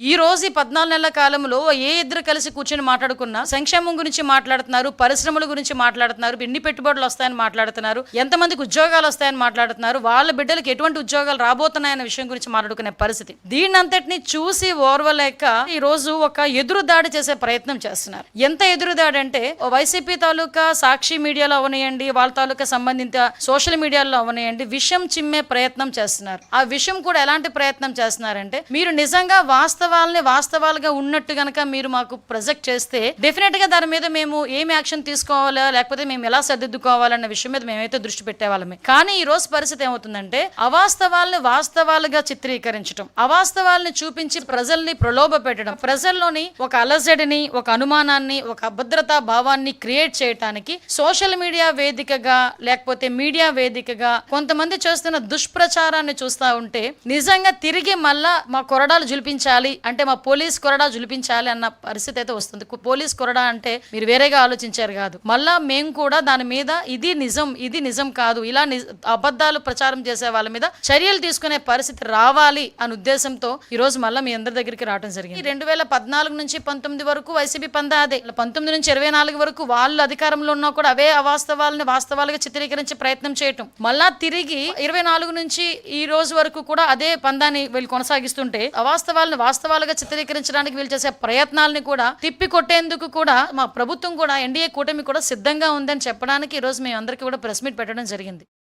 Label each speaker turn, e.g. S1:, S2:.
S1: ఈ రోజు ఈ పద్నాలుగు నెలల కాలంలో ఏ ఇద్దరు కలిసి కూర్చొని మాట్లాడుకున్నా సంక్షేమం గురించి మాట్లాడుతున్నారు పరిశ్రమల గురించి మాట్లాడుతున్నారు ఎన్ని పెట్టుబడులు వస్తాయని మాట్లాడుతున్నారు ఎంతమందికి ఉద్యోగాలు వస్తాయని మాట్లాడుతున్నారు వాళ్ళ బిడ్డలకు ఎటువంటి ఉద్యోగాలు రాబోతున్నాయన్న విషయం గురించి మాట్లాడుకునే పరిస్థితి. దీన్నంతటిని చూసి ఓర్వలేక ఈ రోజు ఒక ఎదురు దాడి చేసే ప్రయత్నం చేస్తున్నారు. ఎంత ఎదురు దాడి అంటే ఓ వైసీపీ తాలూకా సాక్షి మీడియాలో అవనియండి వాళ్ళ తాలూకా సంబంధిత సోషల్ మీడియాలో అవనియండి విషయం చిమ్మే ప్రయత్నం చేస్తున్నారు. ఆ విషయం కూడా ఎలాంటి ప్రయత్నం చేస్తున్నారంటే మీరు నిజంగా వాస్తవాలని వాస్తవాలుగా ఉన్నట్టు గనక మీరు మాకు ప్రొజెక్ట్ చేస్తే డెఫినెట్గా దాని మీద మేము ఏం యాక్షన్ తీసుకోవాలా లేకపోతే మేము ఎలా సర్దిద్దుకోవాలన్న విషయం మీద మేమైతే దృష్టి పెట్టేవాళ్ళమే. కానీ ఈ రోజు పరిస్థితి ఏమవుతుందంటే అవాస్తవాల్ని వాస్తవాలుగా చిత్రీకరించడం అవాస్తవాల్ని చూపించి ప్రజల్ని ప్రలోభ పెట్టడం ప్రజల్లోని ఒక అలజడిని ఒక అనుమానాన్ని ఒక అభద్రతా భావాన్ని క్రియేట్ చేయటానికి సోషల్ మీడియా వేదికగా లేకపోతే మీడియా వేదికగా కొంతమంది చేస్తున్న దుష్ప్రచారాన్ని చూస్తా ఉంటే నిజంగా తిరిగి మళ్ళా మా కొరడాలు జులిపించాలి అంటే మా పోలీస్ కొరడా జులిపించాలి అన్న పరిస్థితి అయితే వస్తుంది. పోలీస్ కొరడా అంటే మీరు వేరేగా ఆలోచించారు కాదు. మళ్ళా మేము కూడా దాని మీద ఇది నిజం ఇది నిజం కాదు ఇలా అబద్ధాలు ప్రచారం చేసే వాళ్ళ మీద చర్యలు తీసుకునే పరిస్థితి రావాలి అనే ఉద్దేశంతో ఈ రోజు మళ్ళీ మీ అందరి దగ్గరికి రావడం జరిగింది. రెండు వేల పద్నాలుగు నుంచి పంతొమ్మిది వరకు వైసీపీ పందా అదే. పంతొమ్మిది నుంచి ఇరవై నాలుగు వరకు వాళ్ళు అధికారంలో ఉన్నా కూడా అవే అవాస్తవాలని వాస్తవాలుగా చిత్రీకరించే ప్రయత్నం చేయటం. మళ్ళా తిరిగి ఇరవై నాలుగు నుంచి ఈ రోజు వరకు కూడా అదే పందాన్ని వీళ్ళు కొనసాగిస్తుంటే అవాస్తవాలను వాస్తవాలుగా చిత్రీకరించడానికి వీలు చేసే ప్రయత్నాలని కూడా తిప్పి కొట్టేందుకు కూడా మా ప్రభుత్వం కూడా ఎన్డీఏ కూటమి కూడా సిద్ధంగా ఉందని చెప్పడానికి ఈ రోజు మేము అందరికీ కూడా ప్రెస్ మీట్ పెట్టడం జరిగింది.